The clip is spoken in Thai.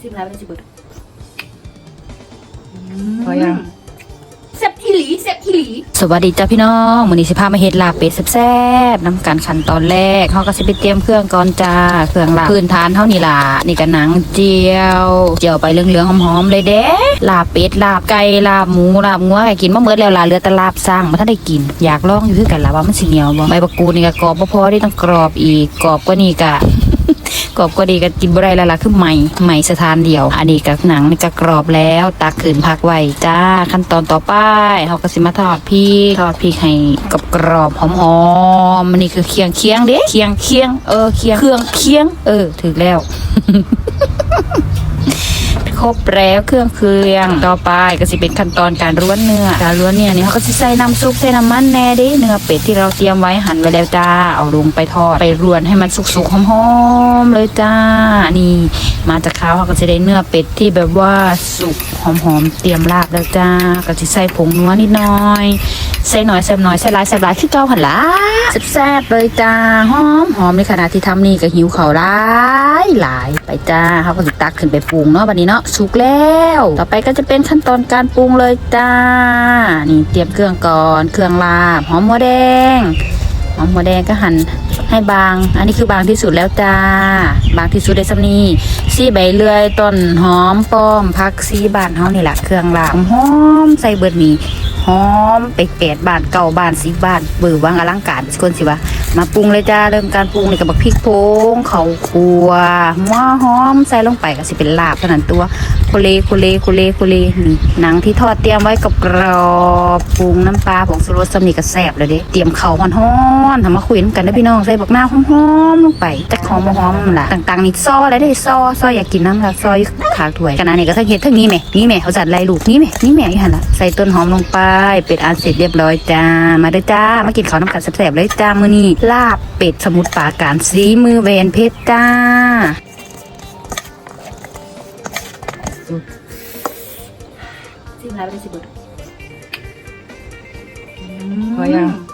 ชิมแล้วเป็นชิบุตพอยังเซ็บอีหลีเซ็บอีหลีสวัสดีจ้าพี่น้องมื้อนี้สิพามาเฮ็ดลาบเป็ดแซ่บๆน้ำกันขั้นตอนแรกเฮาก็สิไปเตรียมเครื่องก่อนจ้าเครื่องลาบพื้นฐานเท่านี้ล่ะนี่ก็หนังเจียว เจียวไปเหลืองๆหอมๆเลยเด้ลาบเป็ดลาบไก่ลาบหมูลาบงัวก็กินมาเมิดแล้วล่ะเหลือแต่ลาบสร้างบ่ทันได้กิน อยากลองอยู่คือกันล่ะว่ามันสิเหนียวบ่ใบบักกูดนี่ก็กรอบบ่พอที่ต้องกรอบอีกกรอบกว่านี้ก็ กรอบก็ดีก็กินบ่ได้แล้วล่ะคือใหม่ใหม่สถานเดียว อันนี้กับหนังนี่ก็กรอบแล้วตักขืนพักไว้จ้าขั้นตอนต่อไปเขาก็สิมาทอดพริกทอดพริกให้กับกรอบหอมๆมันนี่คือเคียงเคียงเด้เคียงเคียงเออเคียงเครื่องเคียง เออ ถึงแล้ว ครบแล้วเครื่องเคียงต่อไปก็สิเป็นขั้นตอนการล้วนเนื้อการล้วนเนี่ยนี่เขาก็สิใส่น้ำซุปใส่น้ำมันแน่ดิเนื้อเป็ดที่เราเตรียมไว้หั่นไว้แล้วจ้าเอาลงไปทอดไปรวนให้มันสุกๆหอมๆเลยจ้านี่ มาจากขาวเขาก็จะได้เนื้อเป็ดที่แบบว่าสุกหอมๆเตรียมลาบแล้วจ้าก็จะใส่ผงนัวนิดหน่อยใส่หน่อยใส่หน่อยใส่หลายใส่หลายคือเก่าหันละแซ่บๆเลยจ้าหอมหอมในขณะที่ทำนี่ก็หิวเขาวหลายหลายไปจ้าเขาก็จะตักขึ้นไปปรุงเนาะบัดนี้เนาะสุกแล้ว ต่อไปก็จะเป็นขั้นตอนการปรุงเลยจ้า นี่เตรียมเครื่องก่อน เครื่องลาบ หอมหัวแดง หอมหัวแดงก็หั่นให้บาง อันนี้คือบางที่สุดแล้วจ้า บางที่สุดได้สำนีซีใบเลื่อยต้นหอมป้อมพักซีบานเฮานี่แหละเครื่องลาบหอมใส่เบิดหมีหอมเป็ดเป็ดบานเก่าบานสีบานเบือวังอลังการคนสิวะ มาปรุงเลยจ้าเริ่มการปรุงนี่กับบักพริกโพงเขาคัวหัวหอมใส่ลงไปก็สิเป็นลาบเท่านั้นตัวโคเลโคเลโคเลโคเลนี่หนังที่ทอดเตรียมไว้กับกรอบปรุงน้ำปลาผงชูรสสำนีก็แซ่บเลยเด้เตรียมเขาวฮ้อนๆทำมาคุยกันนะพี่น้องใส่บักหน้าหอมๆลงไปจักหอมหอมล่ะต่างๆนี่ซออะไรได้ซอซออยากกินน้ำละซอยขาถ้วยกันอันนี้ก็ทั้งเฮ็ดทั้งนี้แหม่นี่แหม่เขาจัดลายลูกนี่แหม่นี่แหม่อยู่หันละใส่ต้นหอมลงไปเป็ดอันเสร็จเรียบร้อยจ้ามาเด้อจ้ามากินข้าวน้ำกันแซ่บๆเลยจ้ามื้อนี้ลาบเป็ดสมุทรปราการสีมือแวนเพชรจ้าชิมแล้วเป็นชิบุตพอยัง